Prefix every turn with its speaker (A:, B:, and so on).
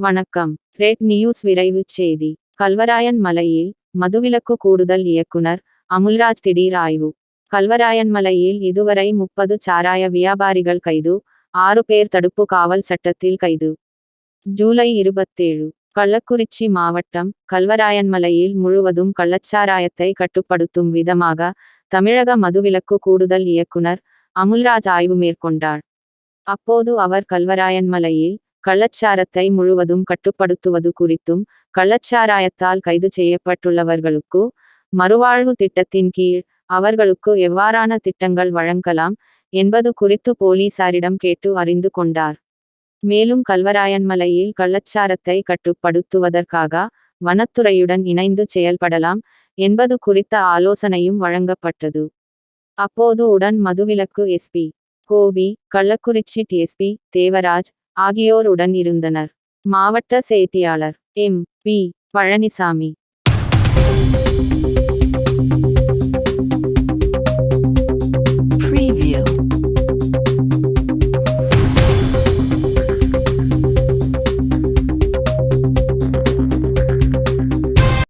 A: வணக்கம். Red news விரைவு செய்தி. கல்வராயன் மலையில் மதுவிலக்கு கூடுதல் இயக்குனர் அமுல்ராஜ் திடீர் ஆய்வு. கல்வராயன் மலையில் இதுவரை முப்பது சாராய வியாபாரிகள் கைது ஆறு பேர் தடுப்பு காவல் சட்டத்தில் கைது. ஜூலை இருபத்தேழு. கள்ளக்குறிச்சி மாவட்டம் கல்வராயன் மலையில் முழுவதும் கள்ளச்சாராயத்தை கட்டுப்படுத்தும் விதமாக தமிழக மதுவிலக்கு கூடுதல் இயக்குனர் அமுல்ராஜ் ஆய்வு மேற்கொண்டார். அப்போது அவர் கல்வராயன் மலையில் கள்ளச்சாரத்தை முழுவதும் கட்டுப்படுத்துவது குறித்தும் கள்ளச்சாராயத்தால் கைது செய்யப்பட்டுள்ளவர்களுக்கு மறுவாழ்வு திட்டத்தின் கீழ் அவர்களுக்கு எவ்வாறான திட்டங்கள் வழங்கலாம் என்பது குறித்து போலீசாரிடம் கேட்டு அறிந்து கொண்டார். மேலும் கல்வராயன் மலையில் கள்ளச்சாரத்தை கட்டுப்படுத்துவதற்காக வனத்துறையுடன் இணைந்து செயல்படலாம் என்பது குறித்த ஆலோசனையும் வழங்கப்பட்டது. அப்போது உடன் மதுவிலக்கு எஸ்பி கோபி கள்ளக்குறிச்சி டிஎஸ்பி தேவராஜ் ஆகியோருடன் இருந்தனர். மாவட்ட செய்தியாளர் எம். பி. பழனிசாமி